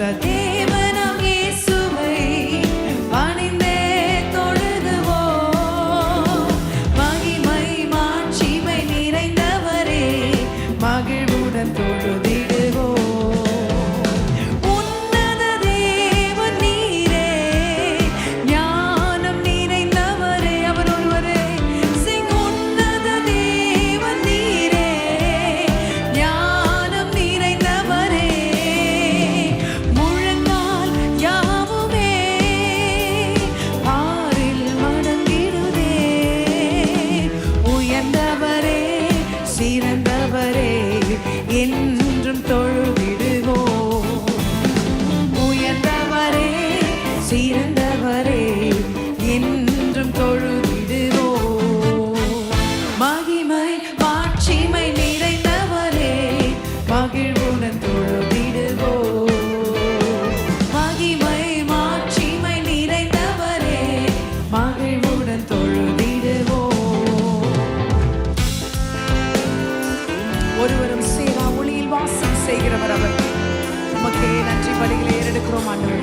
that பிறந்தவரே என்றும் தொழுவிடுவோம். உயர்ந்தவரே சிறந்த உமக்கே நன்றி பலிகளை ஏறெடுக்கிறோம் ஆண்டவரே.